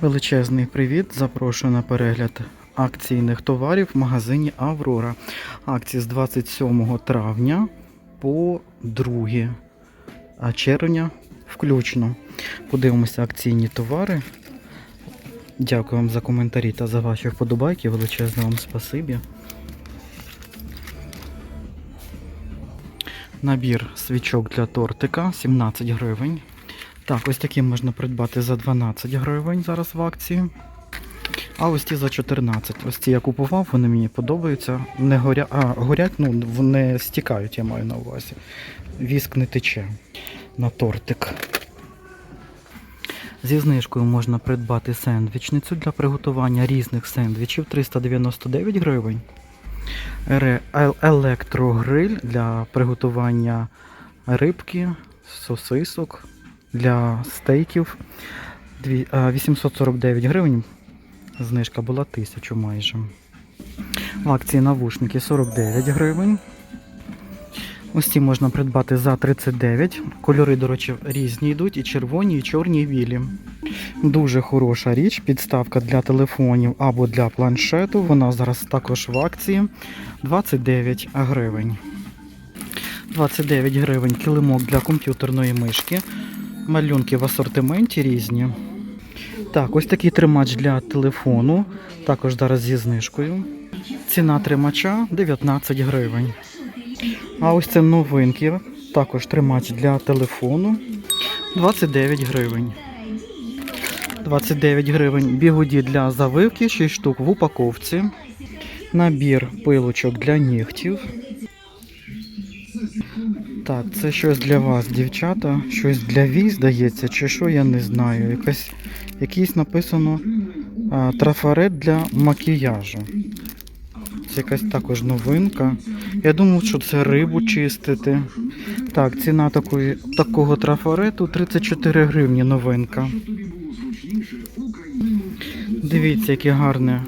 Величезний привіт! Запрошую на перегляд акційних товарів в магазині Аврора. Акції з 27 травня по 2 червня включно. Подивимося акційні товари. Дякую вам за коментарі та за ваші вподобайки. Величезне вам спасибі. Набір свічок для тортика 17 гривень. Так, ось такі можна придбати за 12 гривень зараз в акції. А ось ті за 14. Ось ці я купував, вони мені подобаються. Не горя... А, горять, ну, вони стікають, я маю на увазі. Віск не тече на тортик. Зі знижкою можна придбати сендвічницю для приготування різних сендвічів 399 гривень. Електрогриль для приготування рибки, сосисок для стейків. 849 гривень. Знижка була 1000 майже. В акції навушники 49 гривень. Ось ці можна придбати за 39. Кольори, до речі, різні йдуть, і червоні, і чорні, і білі. Дуже хороша річ, підставка для телефонів або для планшету. Вона зараз також в акції 29 гривень. 29 гривень килимок для комп'ютерної мишки. Малюнки в асортименті різні. Так, ось такий тримач для телефону. Також зараз зі знижкою. Ціна тримача 19 гривень. А ось це новинки. Також тримач для телефону 29 гривень. 29 гривень бігуді для завивки, 6 штук в упаковці. Набір пилочок для нігтів. Так, це щось для вас, дівчата. Щось для вій, здається, чи що, я не знаю. Якась, якийсь написано а, трафарет для макіяжу. Це якась також новинка. Я думав, що це рибу чистити. Так, ціна такої, такого трафарету 34 гривні новинка. Дивіться, яке гарне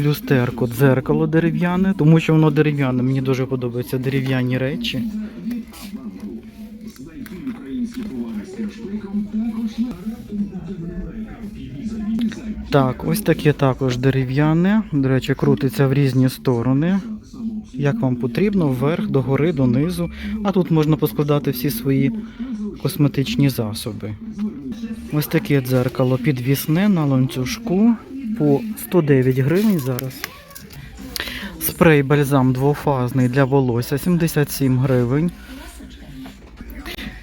люстерко, дзеркало дерев'яне, тому що воно дерев'яне. Мені дуже подобаються дерев'яні речі. Так, ось таке також дерев'яне. До речі, крутиться в різні сторони. Як вам потрібно, вверх, догори, донизу. А тут можна поскладати всі свої косметичні засоби. Ось таке дзеркало підвісне на ланцюжку по 109 гривень зараз. Спрей бальзам двофазний для волосся 77 гривень.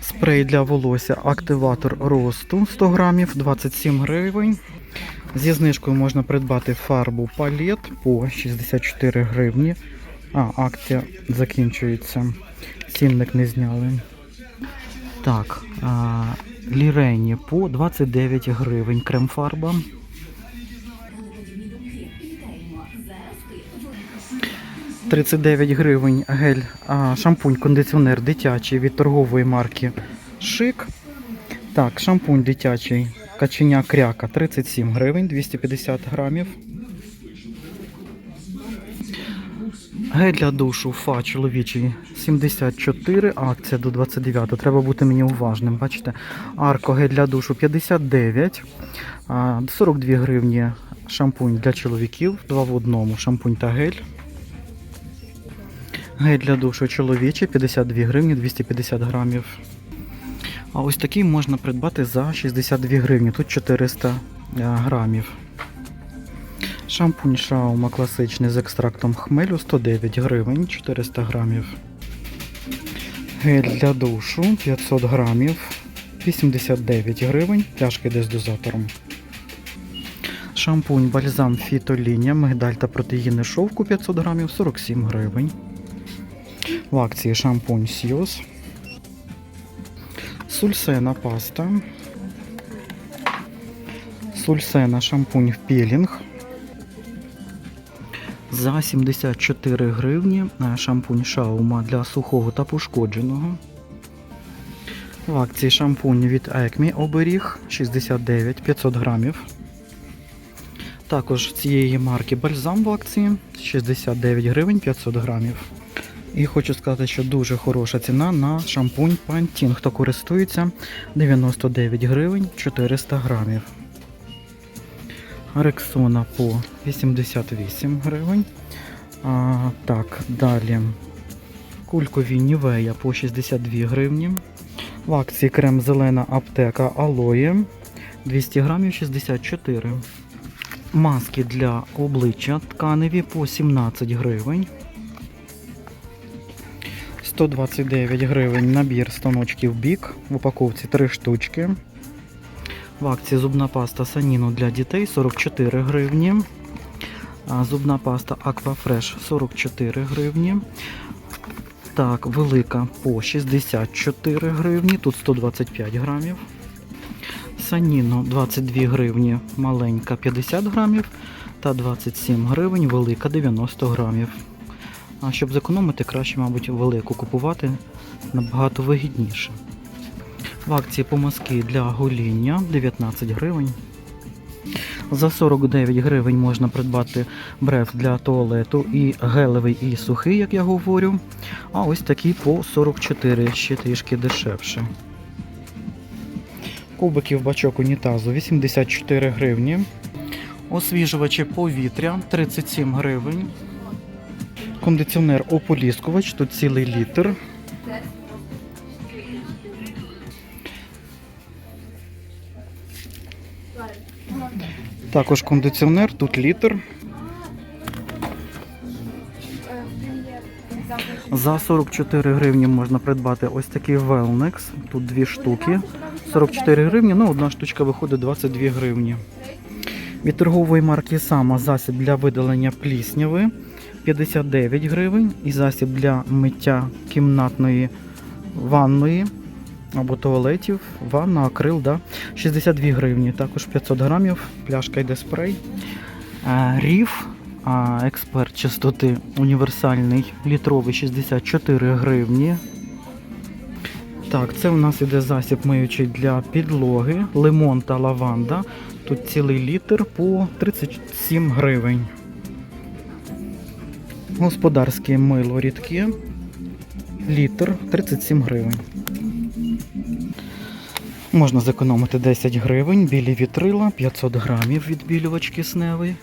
Спрей для волосся активатор росту 100 грамів 27 гривень. Зі знижкою можна придбати фарбу палет по 64 гривні. А, акція закінчується. Цінник не зняли. Так, лірені по 29 гривень. Крем-фарба. «39 гривень гель, а, шампунь, кондиціонер дитячий від торгової марки Шик. Так, шампунь дитячий каченя кряка 37 гривень, 250 грамів. Гель для душу Фа чоловічий 74, акція до 29. Треба бути мені уважним. Бачите, арко гель для душу 59, 42 гривні шампунь для чоловіків, 2 в одному шампунь та гель. Гель для душу чоловічий 52 гривні 250 грамів. А ось такий можна придбати за 62 гривні. Тут 400 е, грамів. Шампунь Шаума класичний з екстрактом хмелю 109 гривень 400 грамів. Гель для душу 500 грамів 89 гривень. Пляшки йде дозатором. Шампунь бальзам фітолінія, мигдаль та протеїни шовку 500 грамів 47 гривень. В акції шампунь Сіос. Сульсена паста. Сульсена шампунь в пілінг. За 74 гривні е, шампунь Шаума для сухого та пошкодженого. В акції шампунь від Acme оберіг 69 500 грамів. Також цієї марки бальзам в акції 69 гривень 500 грамів. І хочу сказати, що дуже хороша ціна на шампунь Pantene. Хто користується 99 гривень 400 грамів. Рексона по 88 гривень. А, так, далі. Кулькові Нівея по 62 гривні. В акції крем зелена аптека Алоє 200 грамів 64. Маски для обличчя тканеві по 17 гривень. 129 гривень набір станочків бік. В упаковці 3 штучки. В акції зубна паста Саніно для дітей 44 гривні. Зубна паста Aquafresh 44 гривні. Так, велика по 64 гривні, тут 125 грамів. Саніно 22 гривні, маленька 50 грамів та 27 гривень, велика 90 грамів. А щоб зекономити, краще, мабуть, велику купувати набагато вигідніше. В акції помазки для гоління 19 гривень. За 49 гривень можна придбати бреф для туалету і гелевий, і сухий, як я говорю. А ось такий по 44, ще трішки дешевше. Кубиків бачок унітазу 84 гривні. Освіжувачі повітря 37 гривень. Кондиціонер ополіскувач, тут цілий літр. Також кондиціонер, тут літр. За 44 гривні можна придбати ось такий Wellnex. Тут дві штуки. 44 гривні, ну одна штучка виходить 22 гривні. Від торгової марки Сама засіб для видалення плісняви 59 гривень. І засіб для миття кімнатної ванної або туалетів, ванна, акрил, да, 62 гривні. Також 500 грамів, пляшка йде спрей. Е, Ріф, експерт чистоти універсальний, літровий 64 гривні. Так, це у нас іде засіб миючий для підлоги, лимон та лаванда. Тут цілий літр по 37 гривень. Господарське мило рідке. Літр 37 гривень. Можна зекономити 10 гривень, білі вітрила, 500 грамів відбілювач кисневий.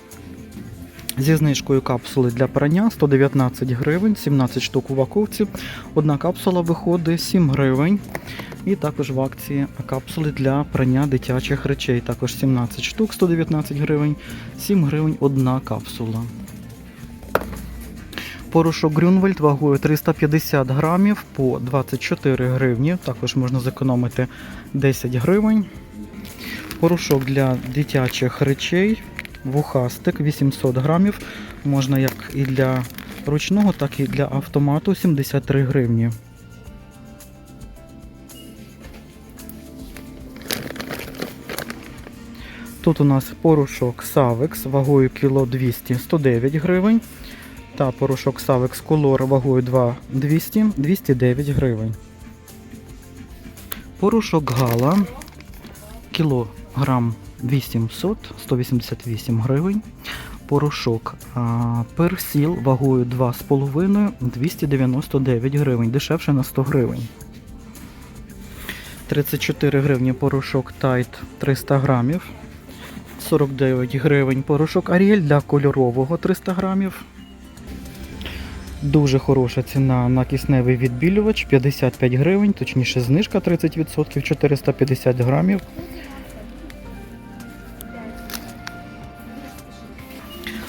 Зі знижкою капсули для прання 119 гривень, 17 штук у упаковці. Одна капсула виходить 7 гривень. І також в акції капсули для прання дитячих речей. Також 17 штук, 119 гривень, 7 гривень одна капсула. Порошок Грюнвальд вагою 350 грамів по 24 гривні. Також можна зекономити 10 гривень. Порошок для дитячих речей. Вухастик 800 грамів. Можна як і для ручного, так і для автомату 73 гривні. Тут у нас порошок Савекс вагою кіло 200 109 гривень. Та порошок Савекс Color вагою 2 200 209 гривень. Порошок Гала кілограм 800 188 гривень. Порошок Персіл вагою 2,5 299 гривень. Дешевше на 100 гривень. 34 гривні порошок Tide 300 грамів. 49 гривень порошок Ariel для кольорового 300 грамів. Дуже хороша ціна на кисневий відбілювач 55 гривень, точніше знижка 30%, 450 грамів.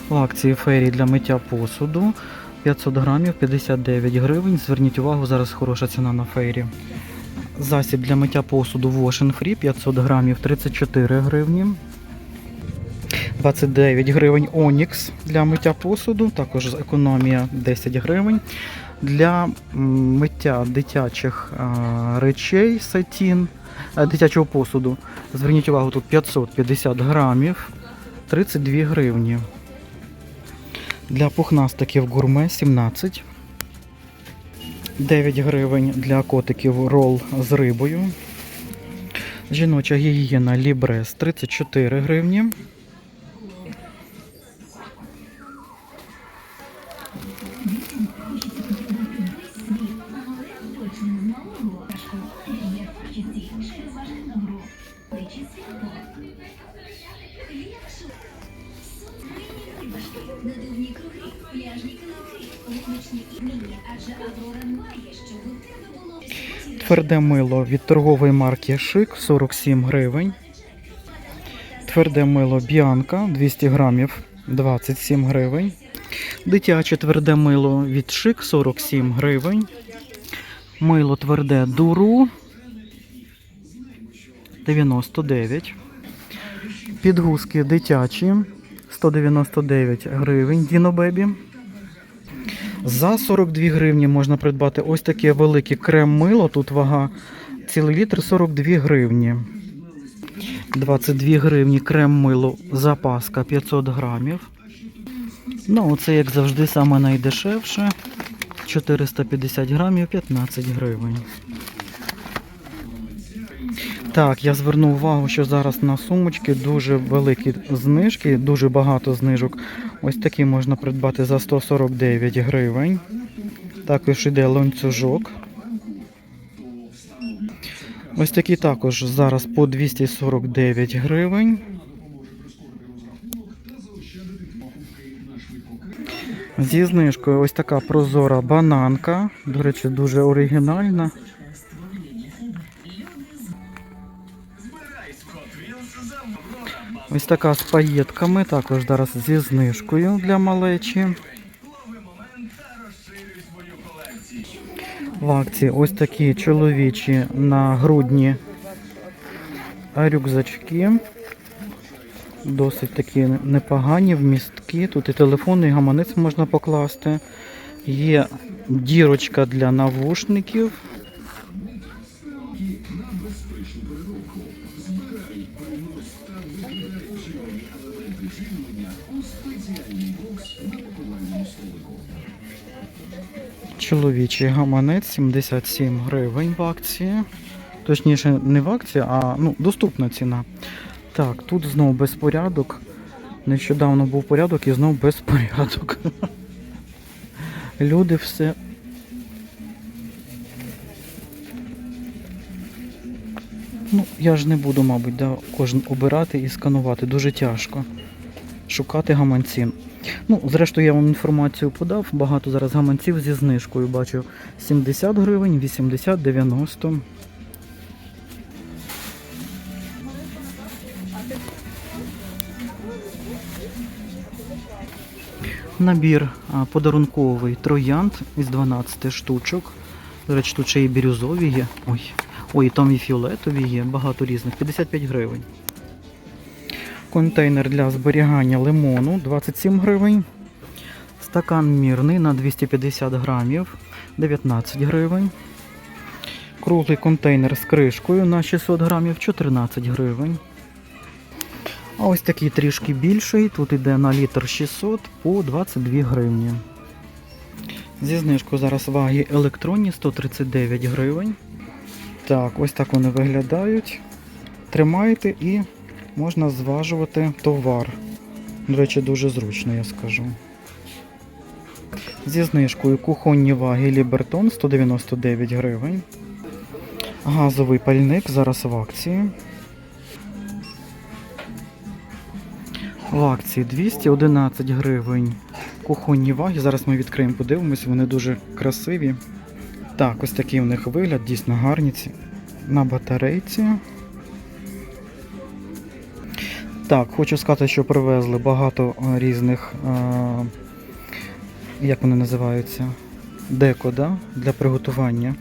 В акції фері для миття посуду 500 грамів 59 гривень. Зверніть увагу, зараз хороша ціна на фері. Засіб для миття посуду Wash Free 500 грамів 34 гривні. 29 гривень Онікс для миття посуду, також економія 10 гривень. Для миття дитячих речей сатін, дитячого посуду. Зверніть увагу, тут 550 грамів, 32 гривні. Для пухнастиків гурме 17. 9 гривень для котиків рол з рибою. Жіноча гігієна Лібрес 34 гривні. Тверде мило від торгової марки Шик 47 гривень. Тверде мило Біанка 200 грамів 27 гривень. Дитяче тверде мило від Шик 47 гривень. Мило тверде Дуру 99. Підгузки дитячі 199 гривень. Діно Бебі. За 42 гривні можна придбати ось таке велике крем-мило. Тут вага цілий літр 42 гривні. 22 гривні крем-мило запаска 500 грамів. Ну, оце, як завжди, саме найдешевше. 450 грамів 15 гривень. Так, я звернув увагу, що зараз на сумочки дуже великі знижки, дуже багато знижок. Ось такі можна придбати за 149 гривень. Також іде ланцюжок. Ось такі також зараз по 249 гривень. Зі знижкою ось така прозора бананка. До речі, дуже оригінальна. Ось така з паєтками, також зараз зі знижкою для малечі. В акції ось такі чоловічі на грудні рюкзачки. Досить такі непогані, вмісткі. Тут і телефон, і гаманець можна покласти. Є дірочка для навушників. Чоловічий гаманець 77 гривень в акції. Точніше, не в акції, а ну, доступна ціна. Так, тут знов безпорядок. Нещодавно був порядок і знов безпорядок. Люди все. Ну, я ж не буду, мабуть, да, кожен обирати і сканувати. Дуже тяжко. Шукати гаманці. Ну, зрештою, я вам інформацію подав. Багато зараз гаманців зі знижкою. Бачу 70 гривень, 80, 90. Набір подарунковий троянд із 12 штучок. До речі, тут ще і бірюзові є. Ой, ой, там і фіолетові є, багато різних. 55 гривень. Контейнер для зберігання лимону 27 гривень. Стакан мірний на 250 грамів 19 гривень. Круглий контейнер з кришкою на 600 грамів 14 гривень. А ось такий трішки більший. Тут йде на літр 600 по 22 гривні. Зі знижкою зараз ваги електронні 139 гривень. Так, ось так вони виглядають. Тримаєте і можна зважувати товар. До речі, дуже зручно, я скажу. Зі знижкою кухонні ваги Лібертон 199 гривень. Газовий пальник зараз в акції. В акції 211 гривень. Кухонні ваги. Зараз ми відкриємо, подивимось, вони дуже красиві. Так, ось такий у них вигляд, дійсно гарні ці. На батарейці. Так, хочу сказати, що привезли багато е, різних, е, як вони називаються, деко, для приготування.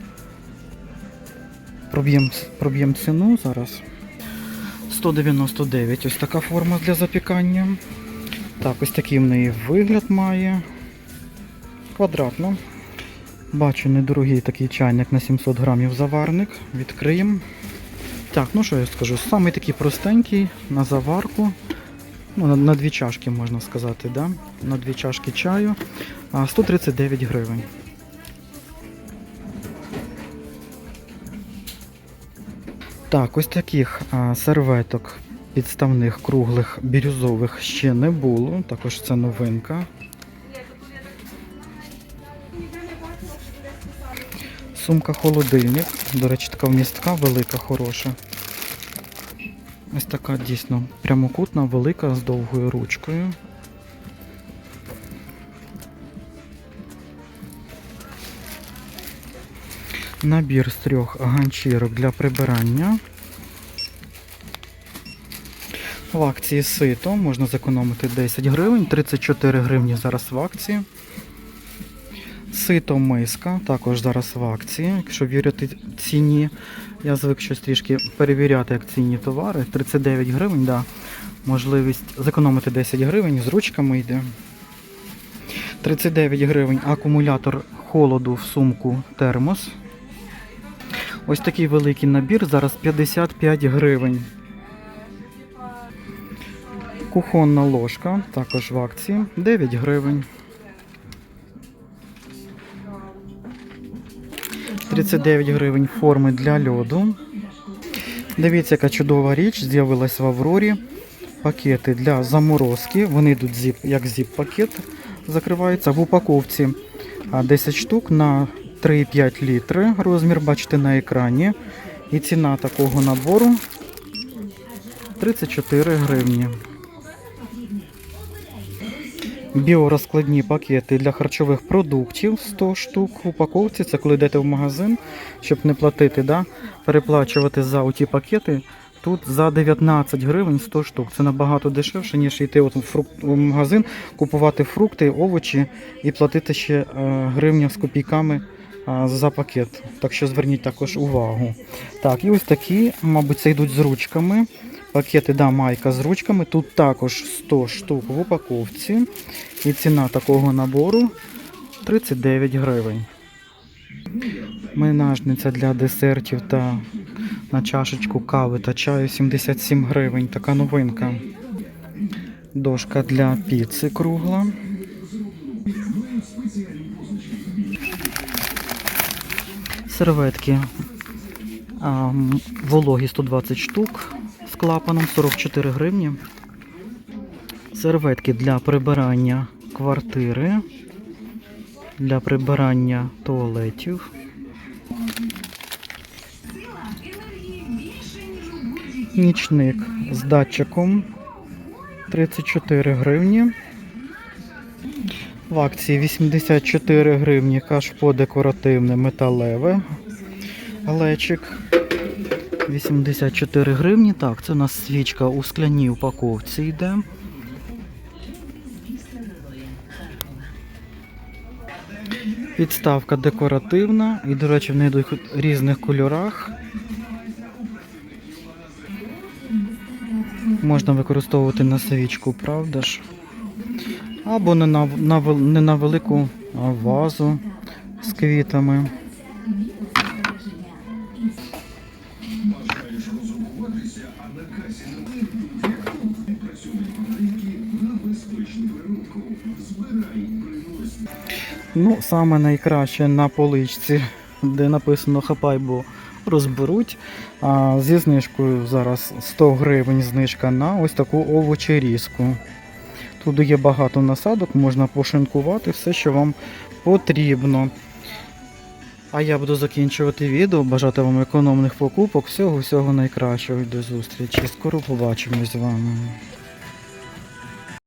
Проб'ємо проб'єм ціну зараз. 199 ось така форма для запікання. Так, ось такий в неї вигляд має. Квадратно. Бачу недорогий такий чайник на 700 грамів заварник. Відкриємо. Так, ну що я скажу? Самий такий простенький на заварку. Ну, на, на дві чашки можна сказати, да? на дві чашки чаю. 139 гривень. Так, ось таких а, серветок підставних круглих бірюзових ще не було. Також це новинка. Сумка холодильник. До речі, така вмістка велика, хороша. Ось така дійсно прямокутна, велика, з довгою ручкою. Набір з трьох ганчірок для прибирання. В акції сито можна зекономити 10 гривень, 34 гривні зараз в акції. Сито миска також зараз в акції, якщо вірити ціні. Я звик щось трішки перевіряти акційні товари. 39 гривень, да. можливість зекономити 10 гривень, з ручками йде. 39 гривень акумулятор холоду в сумку термос. Ось такий великий набір, зараз 55 гривень. Кухонна ложка, також в акції, 9 гривень. 39 гривень форми для льоду. Дивіться, яка чудова річ з'явилась в Аврорі. Пакети для заморозки. Вони йдуть зіп, як зіп-пакет, закриваються в упаковці 10 штук на 3,5 літри. Розмір бачите на екрані. І ціна такого набору 34 гривні. Біорозкладні пакети для харчових продуктів 100 штук в упаковці. Це коли йдете в магазин, щоб не платити, да? переплачувати за оті пакети. Тут за 19 гривень 100 штук. Це набагато дешевше, ніж йти от в, фрукт, в магазин, купувати фрукти, овочі і платити ще е, гривню з копійками е, за пакет. Так що зверніть також увагу. Так, і ось такі, мабуть, це йдуть з ручками. Пакети, да, майка з ручками. Тут також 100 штук в упаковці. І ціна такого набору 39 гривень. Менажниця для десертів та на чашечку кави та чаю 77 гривень. Така новинка. Дошка для піци кругла. Серветки а, вологі 120 штук клапаном 44 гривні. Серветки для прибирання квартири, для прибирання туалетів. Нічник з датчиком 34 гривні. В акції 84 гривні кашпо декоративне металеве. Глечик 84 гривні. Так, це у нас свічка у скляній упаковці йде. Підставка декоративна і, до речі, в неї йдуть в різних кольорах. Можна використовувати на свічку, правда ж? Або не на, на, не на велику вазу з квітами. Ну, саме найкраще на поличці, де написано хапай, бо розберуть. А зі знижкою зараз 100 гривень знижка на ось таку овочерізку. Тут є багато насадок, можна пошинкувати все, що вам потрібно. А я буду закінчувати відео, бажати вам економних покупок, всього-всього найкращого до зустрічі. Скоро побачимось з вами.